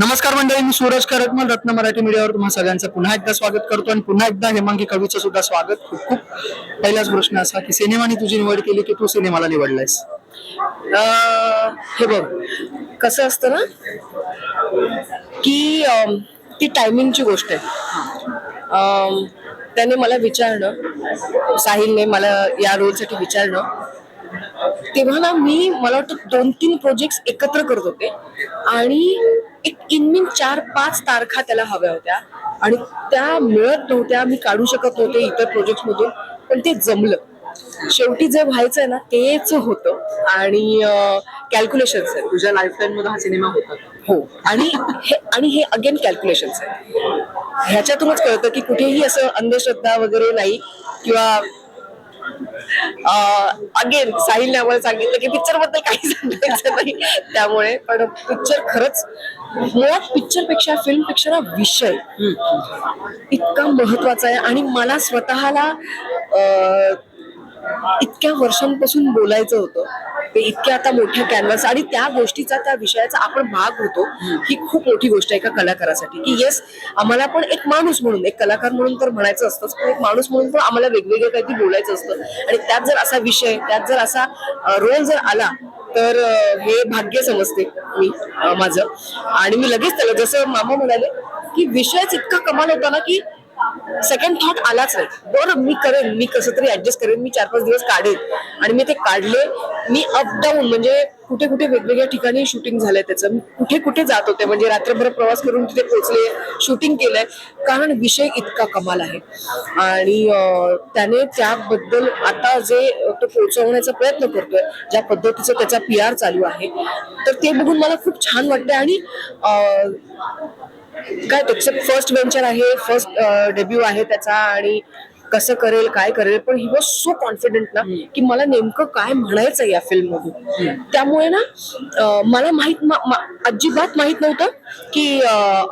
नमस्कार मंडळी मी सूरज करटमल रत्न मराठी मीडियावर तुम्हा सगळ्यांचं पुन्हा एकदा स्वागत करतो आणि पुन्हा एकदा हेमांगी कवीचं सुद्धा स्वागत. खूप खूप पहिलाच प्रश्न असा की सिनेमाने तुझी निवड केली की तू सिनेमाला निवडलायस? हे बघ कसं असतं ना की अं, ती टायमिंगची गोष्ट आहे. अं, त्याने मला विचारणं साहिलने मला या रोलसाठी विचारणं. तेव्हा ना मी मला वाटतं दोन तीन प्रोजेक्ट एकत्र करत होते. आणि एक इनमिन चार पाच तारखा त्याला हव्या होत्या. आणि त्या मिळत नव्हत्या मी काढू शकत नव्हते इतर प्रोजेक्ट मधून पण ते जमलं. शेवटी जे व्हायचंय ना तेच होतं. आणि कॅल्क्युलेशन आहे तुझ्या लाईफ टाईममध्ये हा सिनेमा होता. हो. आणि हे आणि हे अगेन कॅल्क्युलेशन आहे ह्याच्यातूनच कळतं की कुठेही असं अंधश्रद्धा वगैरे नाही किंवा अगेन साहिलने आम्हाला सांगितलं की पिक्चरबद्दल काही सांगायचं नाही. त्यामुळे पण पिक्चर खरंच मुळात पिक्चरपेक्षा फिल्मपेक्षा ना विषय इतका महत्त्वाचा आहे. आणि मला स्वतःला इतक्या वर्षांपासून बोलायचं होतं. ते इतक्या आता मोठ्या कॅनव्हास आणि त्या गोष्टीचा त्या विषयाचा आपण भाग होतो. ही खूप मोठी गोष्ट आहे एका कलाकारासाठी की येस आम्हाला पण एक माणूस म्हणून एक कलाकार म्हणून तर म्हणायचं असतंच पण एक माणूस म्हणून पण आम्हाला वेगवेगळं काहीतरी बोलायचं असतं. आणि त्यात जर असा विषय त्यात जर असा रोल जर आला तर हे भाग्य समजते मी माझं. आणि मी लगेच त्याला जसं मामा म्हणाले की विषयच इतका कमाल होता ना की सेकंड थॉट आलाच नाही. बरं मी करेन मी कसं तरी ऍडजस्ट करेन मी चार पाच दिवस काढेन. आणि मी ते काढले मी अप डाऊन म्हणजे कुठे कुठे वेगवेगळ्या ठिकाणी शूटिंग झालंय त्याचं. कुठे कुठे जात होते म्हणजे रात्रभर प्रवास करून तिथे पोहोचले शूटिंग केलंय. कारण विषय इतका कमाल आहे. आणि त्याने त्याबद्दल आता जे तो पोहोचवण्याचा प्रयत्न करतोय ज्या पद्धतीचं त्याचा पी आर चालू आहे तर ते बघून मला खूप छान वाटतंय. आणि काय त्याचं फर्स्ट वेंचर आहे फर्स्ट डेब्यू आहे त्याचा आणि कसं करेल काय करेल पण ही वॉज सो कॉन्फिडेंट ना की मला नेमकं काय म्हणायचं या फिल्म मधून त्यामुळे ना मला माहीत अजिबात माहीत नव्हतं की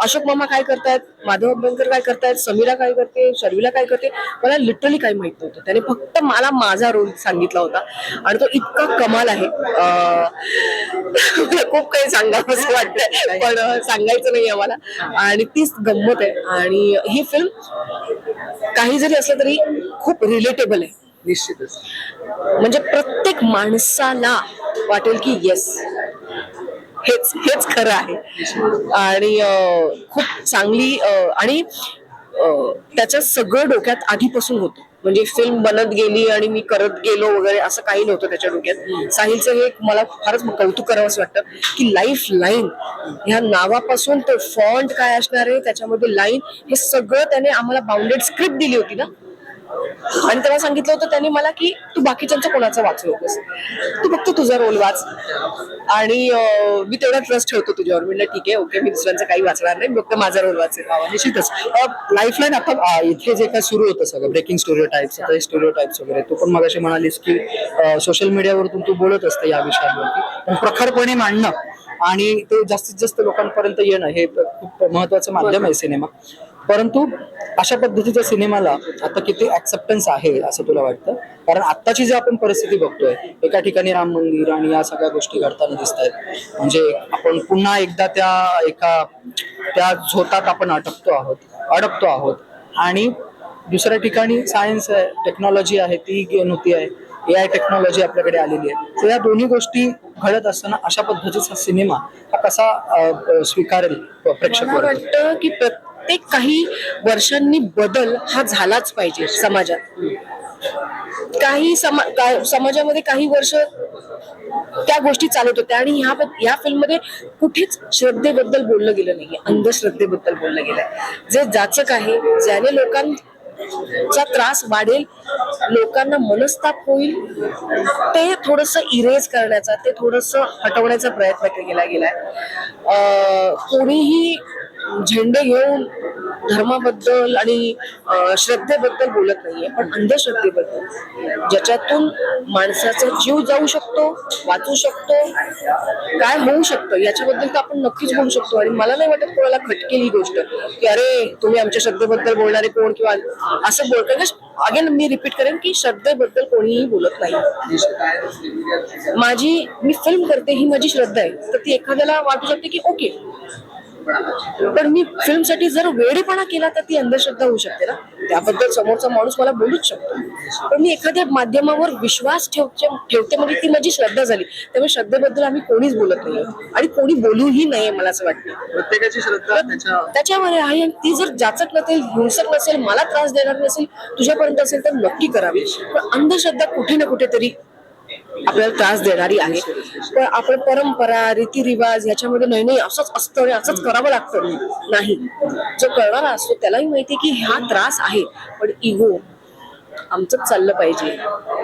अशोक मामा काय करतायत माधव अभ्यंकर काय करतायत समीरा काय करते शर्विला काय करते मला लिटरली काही माहीत नव्हतं. त्याने फक्त मला माझा रोल सांगितला होता. आणि तो इतका कमाल आहे. खूप काही सांगावं असं वाटतंय. पण सांगायचं नाही आम्हाला. आणि तीच गंमत आहे. आणि ही फिल्म काही जरी असलं तरी खूप रिलेटेबल आहे. निश्चितच. म्हणजे प्रत्येक माणसाला वाटेल की येस हेच हेच खरं आहे. आणि खूप चांगली आणि अं, त्याचं सगळं डोक्यात आधीपासून होतं. म्हणजे फिल्म बनत गेली आणि मी करत गेलो वगैरे असं काही नव्हतं त्याच्या डोक्यात. साहिलचं हे मला फारच कौतुक करावं असं वाटतं की लाईफ लाईन ह्या नावापासून तर फॉन्ट काय असणार आहे त्याच्यामध्ये लाईन हे सगळं त्याने आम्हाला बाउंडेड स्क्रिप्ट दिली होती ना. आणि तेव्हा सांगितलं होतं त्यांनी मला की तू बाकीच्यांचं कोणाचं वाचू नकोस. तू फक्त तुझा रोल वाच. आणि मी तेवढा ट्रस्ट ठेवतो तुझ्यावर. म्हणलं ठीक आहे ओके मी दुसऱ्यांचं काही वाचणार नाही. फक्त माझा रोल वाचेल निश्चितच. लाईफलाईन आता इथे जे काय सुरू होतं सगळं ब्रेकिंग स्टुडिओ टाईप्स आता स्टोरिओ टाईप्स वगैरे तू पण मगाशी म्हणालीस की सोशल मीडियावरतून तू बोलत असते या विषयांवरती. पण प्रखरपणे मांडणं आणि ते जास्तीत जास्त लोकांपर्यंत येणं हे खूप महत्वाचं माध्यम आहे सिनेमा. परंतु अशा पद्धतीच्या सिनेमाला आता किती ऍक्सेप्टन्स आहे असं तुला वाटतं? कारण आत्ताची जी आपण परिस्थिती बघतोय एका ठिकाणी राम मंदिर आणि या सगळ्या गोष्टी घडताना दिसत आहेत म्हणजे आपण पुन्हा एकदा त्या एका त्या झोतात आपण अटकतो आहोत अडकतो आहोत. आणि दुसऱ्या ठिकाणी सायन्स आहे टेक्नॉलॉजी आहे ती गेन होती आहे. ए आय टेक्नॉलॉजी आपल्याकडे आलेली आहे. तर या दोन्ही गोष्टी घडत असताना अशा पद्धतीचा सिनेमा हा कसा स्वीकारेल प्रेक्षक वाटतं की प्रत्येक काही वर्षांनी बदल हा झालाच पाहिजे समाजात. काही समा का- समाजामध्ये काही वर्ष त्या गोष्टी चालत होत्या आणि ह्या या फिल्ममध्ये कुठेच श्रद्धेबद्दल बोललं गेलं नाही अंधश्रद्धेबद्दल बोललं गेलं जे जाचक आहे ज्याने लोकांचा त्रास वाढेल लोकांना मनस्ताप होईल ते थोडस इरेज करण्याचा ते थोडस हटवण्याचा प्रयत्न केला गेलाय. अं, कोणीही झेंडे घेऊन धर्माबद्दल आणि श्रद्धेबद्दल बोलत नाहीये पण अंधश्रद्धेबद्दल. ज्याच्यातून माणसाचा जीव जाऊ शकतो वाचू शकतो काय होऊ शकतं याच्याबद्दल तर आपण नक्कीच बोलू शकतो. आणि मला नाही वाटत कोणाला खटकेल ही गोष्ट की अरे तुम्ही आमच्या श्रद्धेबद्दल बोलणारे कोण किंवा असं बोलतो अगेन मी रिपीट करेन की श्रद्धेबद्दल कोणीही बोलत नाही. माझी मी फिल्म करते ही माझी श्रद्धा आहे. तर ती एखाद्याला वाटू शकते की ओके पण मी फिल्मसाठी जर वेळेपणा केला तर ती अंधश्रद्धा होऊ शकते ना? त्याबद्दल समोरचा माणूस मला बोलूच शकतो. पण मी एखाद्या माध्यमावर विश्वास ठेवते ठेवते म्हणजे ती माझी श्रद्धा झाली. त्यामुळे श्रद्धेबद्दल आम्ही कोणीच बोलत नाही आणि कोणी बोलूही नये मला असं वाटतं. प्रत्येकाची श्रद्धा त्याच्या त्याच्यावर आहे आणि ती जर जाचक नसेल हिंसक नसेल मला त्रास देणार नसेल तुझ्यापर्यंत असेल तर नक्की करावी. पण अंधश्रद्धा कुठे ना कुठेतरी आपल्याला त्रास देणारी आहे. पण आपण परंपरा रीतिरिवाज ह्याच्यामध्ये नाही नाही असंच असतं आणि असंच करावं लागतं. नाही. जो करणारा असतो त्यालाही माहिती की हा त्रास आहे. पण इगो आमचंच चाललं पाहिजे.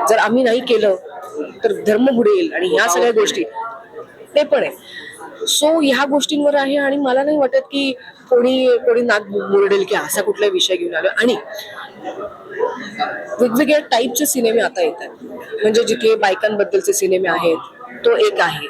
जर आम्ही नाही केलं तर धर्म बुडेल आणि ह्या सगळ्या गोष्टी. ते पण आहे. सो ह्या गोष्टींवर आहे आणि मला नाही वाटत की कोणी कोणी नाक मुरडेल की असा कुठला विषय घेऊन आलो आणि वेगवेगळ्या टाईपचे सिनेमे आता येतात. म्हणजे जिथे बायकांबद्दलचे सिनेमे आहेत तो एक आहे.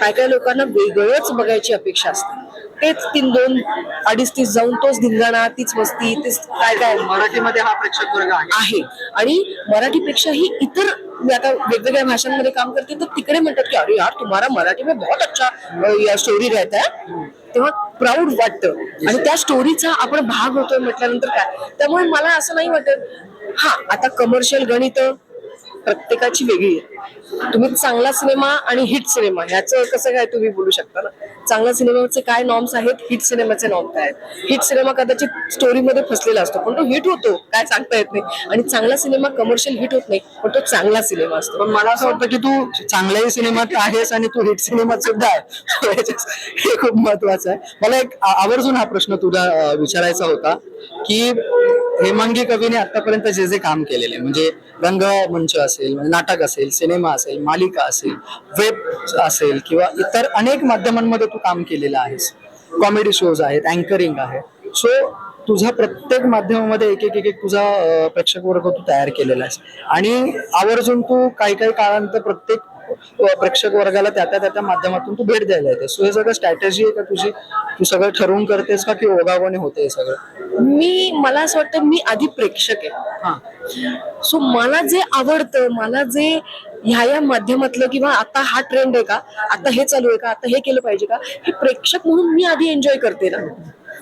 काय काय लोकांना वेगळंच बघायची अपेक्षा असते. तेच तीन दोन अडीच तीस जाऊन तोच धिंगाणा तीच मस्ती तीच काय काय. मराठीमध्ये हा प्रेक्षक वर्ग आहे. आणि मराठीपेक्षाही इतर मी आता वेगवेगळ्या भाषांमध्ये काम करते तर तिकडे म्हणतात की अरे यार तुम्हाला मराठी में बहुत अच्छा या स्टोरी रहता है. तेव्हा प्राऊड वाटतं. आणि त्या स्टोरीचा आपण भाग होतोय म्हटल्यानंतर काय? त्यामुळे मला असं नाही वाटत. हा आता कमर्शियल गणित प्रत्येकाची वेगळी आहे. तुम्ही चांगला सिनेमा आणि हिट सिनेमा ह्याचं कसं काय तुम्ही बोलू शकता ना? चांगल्या सिनेमाचे काय नॉर्म्स आहेत हिट सिनेमाचे नॉर्म काय आहेत? हिट सिनेमा कदाचित स्टोरीमध्ये फसलेला असतो पण तो हिट होतो काय सांगता येत नाही. आणि चांगला सिनेमा कमर्शियल हिट होत नाही पण तो चांगला सिनेमा असतो. पण मला असं वाटतं की तू चांगल्याही सिनेमात आहेस आणि तू हिट सिनेमात सुद्धा आहे. हे खूप महत्वाचं आहे. मला एक आवर्जून हा प्रश्न तुला विचारायचा होता की हेमांगी कवीने आतापर्यंत जे जे काम केलेले म्हणजे रंगमंच असेल म्हणजे नाटक असेल सिनेमा असेल मालिका असेल वेब असेल किंवा इतर अनेक माध्यमांमध्ये तू काम केलेलं आहेस. कॉमेडी शोज आहेत अँकरिंग आहे. सो तुझा प्रत्येक माध्यमामध्ये एक एक एक एक तुझा प्रेक्षक वर्ग तू तयार केलेला आहेस. आणि आवर्जून तू काही काही काळानंतर प्रत्येक प्रेक्षक वर्गाला त्या त्या त्या माध्यमातून तू भेट द्यायला येते सो हे सगळं स्ट्रॅटेजी आहे का तुझी? तू सगळं ठरवून करतेस का की ओघावणे होते हे सगळं? मी मला असं वाटतं मी आधी प्रेक्षक आहे. हा. सो मला जे आवडतं मला जे ह्या या माध्यमातलं किंवा आता हा ट्रेंड आहे का आता हे चालू आहे का आता हे केलं पाहिजे का हे प्रेक्षक म्हणून मी आधी एन्जॉय करते ना.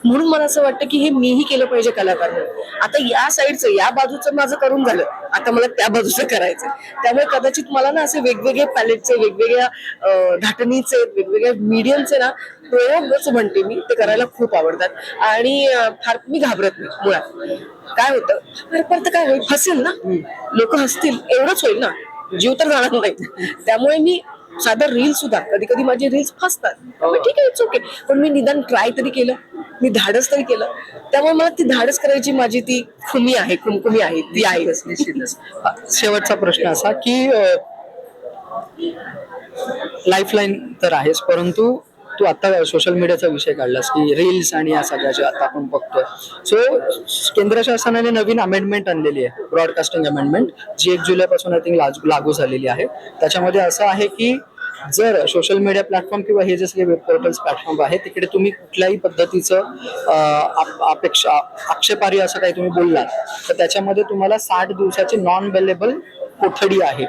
म्हणून मला असं वाटतं की हे मीही केलं पाहिजे कलाकार म्हणून आता या साईडचं या बाजूचं माझं करून झालं. आता मला त्या बाजूचं करायचं त्यामुळे कदाचित मला ना असे वेगवेगळे पॅलेटचे वेगवेगळ्या धाटणीचे वेगवेगळ्या मीडियमचे ना प्रयोगच म्हणते मी ते करायला खूप आवडतात. आणि फार मी घाबरत नाही मुळात. काय होतं? परत काय होईल? हसेल ना? लोक हसतील. एवढंच होईल ना? जीव तर जाणार नाही. त्यामुळे मी साधं रील सुद्धा कधी कधी माझे रील्स फसतात. त्यामुळे ठीक आहे इट्स ओके पण मी निदान ट्राय तरी केलं. मी धाडस तरी केलं. त्यामुळे मला ती धाडस करायची माझी ती खुमी आहे कुमकुमी आहे ती आहे. शेवटचा प्रश्न असा की लाईफलाईन तर आहेच परंतु तू आता सोशल मीडियाचा विषय काढलास की रील्स आणि या सगळ्या जे आता आपण बघतोय. सो केंद्र शासनाने नवीन अमेंडमेंट आणलेली आहे ब्रॉडकास्टिंग अमेंडमेंट जी एक जुलैपासून आय थिंक लागू झालेली आहे. त्याच्यामध्ये असं आहे की जर सोशल मीडिया प्लॅटफॉर्म किंवा हे जे सगळे वेब पोर्टल्स प्लॅटफॉर्म आहे तिकडे तुम्ही कुठल्याही पद्धतीचं अपेक्षा आक्षेपार्ह असं काही तुम्ही बोललात तर त्याच्यामध्ये तुम्हाला साठ दिवसाची नॉन अवेलेबल कोठडी आहे.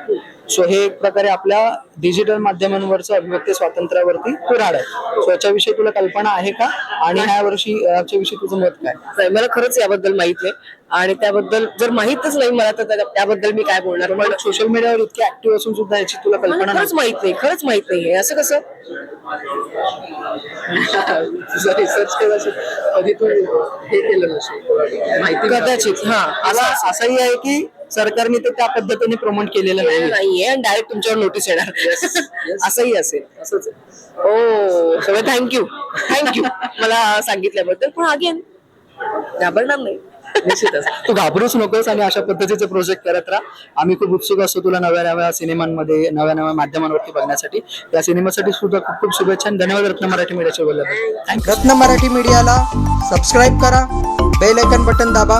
सो हे एक प्रकारे आपल्या डिजिटल माध्यमांवरचं अभिव्यक्ती स्वातंत्र्यावरती कुऱ्हाड आहे. सो याच्याविषयी तुला कल्पना आहे का? आणि ह्या वर्षी याच्याविषयी तुझं मत काय? नाही मला खरंच याबद्दल माहीत नाही. आणि त्याबद्दल जर माहितच नाही मला तर त्या- त्याबद्दल मी काय बोलणार? पण सोशल मीडियावर इतके ऍक्टिव्ह असून सुद्धा याची तुला मला कल्पना खरंच माहीत नाही खरंच माहीत नाही. असं कसं? रिसर्च केला कधी तू हे केलं नसेल? माहिती कदाचित हा. मला असंही आहे की सरकारने ते त्या पद्धतीने प्रमोट केलेलं नाही नाहीये. आणि डायरेक्ट तुमच्यावर नोटीस येणार. असंही असेल. असंच. ओ सगळं थँक्यू थँक्यू मला सांगितल्याबद्दल पण अगेन घाबरणार नाही. निश्चितच. तू घाबरूच नकोस आणि अशा पद्धतीचे प्रोजेक्ट करत राहा. आम्ही खूप उत्सुक असतो तुला नव्या नव्या सिनेमांमध्ये नव्या नव्या माध्यमांवरती बघण्यासाठी. या सिनेमासाठी सुद्धा खूप खूप शुभेच्छा आणि धन्यवाद रत्न मराठी मीडियाच्या बोलल्याबद्दल रत्न मराठी मीडियाला सबस्क्राईब करा बेल आयकन बटन दाबा.